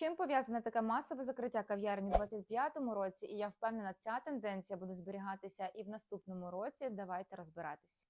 чим пов'язане таке масове закриття кав'ярні у 25-му році? І я впевнена, ця тенденція буде зберігатися і в наступному році. Давайте розбиратись.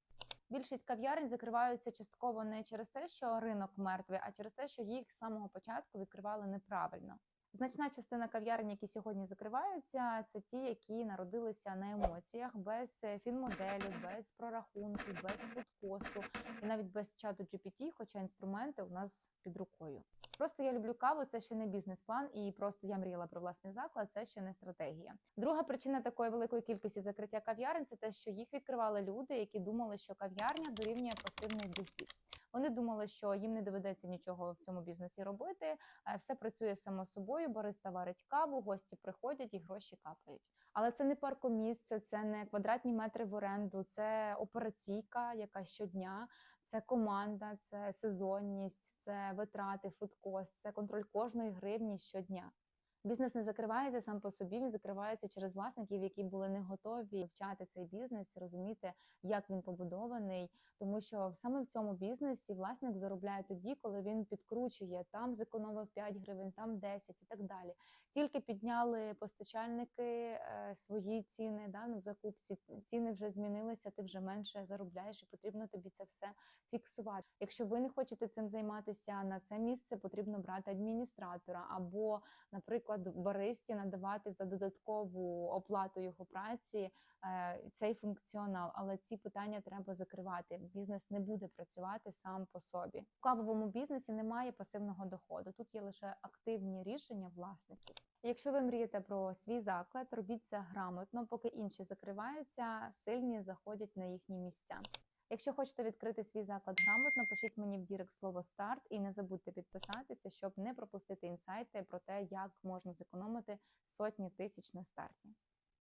Більшість кав'ярень закриваються частково не через те, що ринок мертвий, а через те, що їх з самого початку відкривали неправильно. Значна частина кав'ярень, які сьогодні закриваються, це ті, які народилися на емоціях, без фінмоделю, без прорахунку, без фудкосту і навіть без чату GPT, хоча інструменти у нас під рукою. Просто я люблю каву, це ще не бізнес-план, і просто я мріяла про власний заклад, це ще не стратегія. Друга причина такої великої кількості закриття кав'ярень це те, що їх відкривали люди, які думали, що кав'ярня дорівнює пасивний дохід. Вони думали, що їм не доведеться нічого в цьому бізнесі робити. е, Все працює само собою, бариста варить каву, гості приходять і гроші капають. Але це не паркомісце, це не квадратні метри в оренду, це операційка, яка щодня, це команда, це сезонність, це витрати, фудкост, це контроль кожної гривні щодня. Бізнес не закривається сам по собі, він закривається через власників, які були не готові вчати цей бізнес, розуміти, як він побудований. Тому що саме в цьому бізнесі власник заробляє тоді, коли він підкручує там, зекономив 5 гривень, там 10 і так далі. Тільки підняли постачальники е, свої ціни да, ну, в закупці. Ціни вже змінилися, ти вже менше заробляєш, і потрібно тобі це все фіксувати. Якщо ви не хочете цим займатися на це місце, потрібно брати адміністратора або, наприклад, баристі надавати за додаткову оплату його праці е, цей функціонал. Але ці питання треба закривати. Бізнес не буде працювати сам по собі. В кавовому бізнесі немає пасивного доходу. Тут є лише активні рішення власників. Якщо ви мрієте про свій заклад, робіть це грамотно, поки інші закриваються, сильні заходять на їхні місця. Якщо хочете відкрити свій заклад грамотно, пишіть мені в Дірект слово старт і не забудьте підписатися, щоб не пропустити інсайти про те, як можна зекономити сотні тисяч на старті.